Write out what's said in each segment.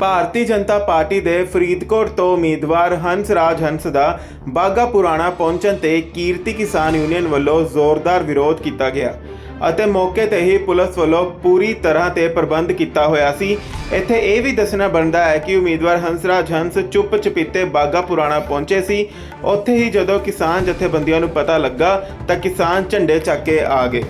Bharatiya Janata party ਦੇ ਫਰੀਦਕੋਟ ਤੋਂ ਉਮੀਦਵਾਰ ਹੰਸ ਰਾਜ ਹੰਸ ਦਾ ਬਾਗਾ ਪੁਰਾਣਾ ਪਹੁੰਚਣ ਤੇ ਕੀਰਤੀ ਕਿਸਾਨ ਯੂਨੀਅਨ ਵੱਲੋਂ ਜ਼ੋਰਦਾਰ ਵਿਰੋਧ ਕੀਤਾ ਗਿਆ ਅਤੇ ਮੌਕੇ ਤੇ ਹੀ ਪੁਲਿਸ ਵੱਲੋਂ ਪੂਰੀ ਤਰ੍ਹਾਂ ਤੇ ਪ੍ਰਬੰਧ ਕੀਤਾ ਹੋਇਆ ਸੀ। ਇੱਥੇ ਇਹ ਵੀ ਦੱਸਣਾ ਬਣਦਾ ਹੈ ਕਿ ਉਮੀਦਵਾਰ ਹੰਸਰਾਜ ਹੰਸ ਚੁੱਪ ਚਪੀਤੇ ਬਾਗਾ ਪੁਰਾਣਾ ਪਹੁੰਚੇ ਸੀ। ਉੱਥੇ ਹੀ ਜਦੋਂ ਕਿਸਾਨ ਜਥੇਬੰਦੀਆਂ ਨੂੰ ਪਤਾ ਲੱਗਾ ਤਾਂ ਕਿਸਾਨ ਝੰਡੇ ਚੱਕ ਕੇ ਆ ਗਏ।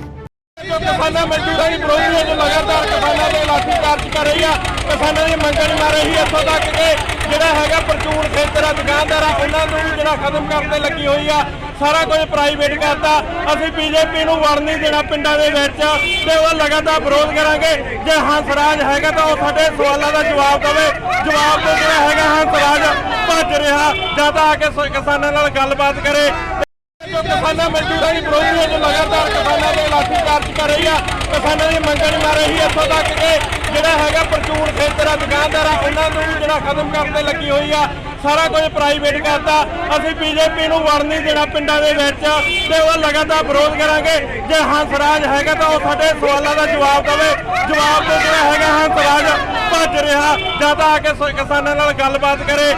ਕਿਸਾਨਾਂ ਮਜ਼ਦੂਰਾਂ ਦੀ ਵਿਰੋਧੀ ਵਿੱਚ ਲਗਾਤਾਰ ਕਿਸਾਨਾਂ ਦੇ ਲਾਠੀ ਚਾਰਜ ਕਰ ਰਹੀ ਆ, ਕਿਸਾਨਾਂ ਦੀ ਮੰਗਾਂ ਮਾਰ ਰਹੀ ਇੱਥੋਂ ਤੱਕ ਕਿ ਜਿਹੜਾ ਹੈਗਾ ਪ੍ਰਚੂਨ ਖੇਤਰ ਆ, ਦੁਕਾਨਦਾਰ ਆ, ਉਹਨਾਂ ਨੂੰ ਵੀ ਜਿਹੜਾ ਖਤਮ ਕਰਨ ਤੇ ਲੱਗੀ ਹੋਈ ਆ। ਸਾਰਾ ਕੁਝ ਪ੍ਰਾਈਵੇਟ ਕਰਤਾ। ਅਸੀਂ ਬੀਜੇਪੀ ਨੂੰ ਵੜ ਨਹੀਂ ਦੇਣਾ ਪਿੰਡਾਂ ਦੇ ਵਿੱਚ, ਤੇ ਉਹ ਲਗਾਤਾਰ ਵਿਰੋਧ ਕਰਾਂਗੇ। ਜੇ ਹੰਸਰਾਜ ਹੈਗਾ ਤਾਂ ਉਹ ਸਾਡੇ ਸਵਾਲਾਂ ਦਾ ਜਵਾਬ ਦੇਵੇ। ਜਵਾਬ ਤੋਂ ਜਿਹੜਾ ਹੈਗਾ ਹੰਸਰਾਜ ਭੱਜ ਰਿਹਾ, ਜਾਂ ਤਾਂ ਆ ਕੇ ਕਿਸਾਨਾਂ ਨਾਲ ਗੱਲਬਾਤ ਕਰੇ। ਜੋ ਕਿਸਾਨਾਂ ਮਜ਼ਦੂਰਾਂ ਦੀ ਵਿਰੋਧੀ ਵਿੱਚ ਲਗਾਤਾਰ ਕਿਸਾਨਾਂ ਦੇ ਲਾਠੀ ਚਾਰਜ ਕਰ ਰਹੀ ਆ, ਕਿਸਾਨਾਂ ਦੀ ਮੰਗਾਂ ਨਹੀਂ ਮਾਰ ਰਹੀ ਇੱਥੋਂ ਤੱਕ ਕਿ ਜਿਹੜਾ ਹੈਗਾ ਪ੍ਰਚੂਨ ਖੇਤਰ ਦੁਕਾਨਦਾਰ ਆ ਉਹਨਾਂ ਨੂੰ ਜਿਹੜਾ ਖਤਮ ਕਰਨ ਤੇ ਲੱਗੀ ਹੋਈ ਆ। ਸਾਰਾ ਕੁਝ ਪ੍ਰਾਈਵੇਟ ਕਰਤਾ। ਅਸੀਂ ਬੀਜੇਪੀ ਨੂੰ ਵੜ ਨਹੀਂ ਦੇਣਾ ਪਿੰਡਾਂ ਦੇ ਵਿੱਚ ਤੇ ਉਹ ਲਗਾਤਾਰ ਵਿਰੋਧ ਕਰਾਂਗੇ। ਜੇ ਹੰਸਰਾਜ ਹੈਗਾ ਤਾਂ ਉਹ ਸਾਡੇ ਸਵਾਲਾਂ ਦਾ ਜਵਾਬ ਦੇਵੇ। ਜਵਾਬ ਤੋਂ ਜਿਹੜਾ ਹੈਗਾ ਹੰਸਰਾਜ ਭੱਜ ਰਿਹਾ। ਜਾਂ ਤਾਂ ਆ ਕੇ ਕਿਸਾਨਾਂ ਨਾਲ ਗੱਲਬਾਤ ਕਰੇ।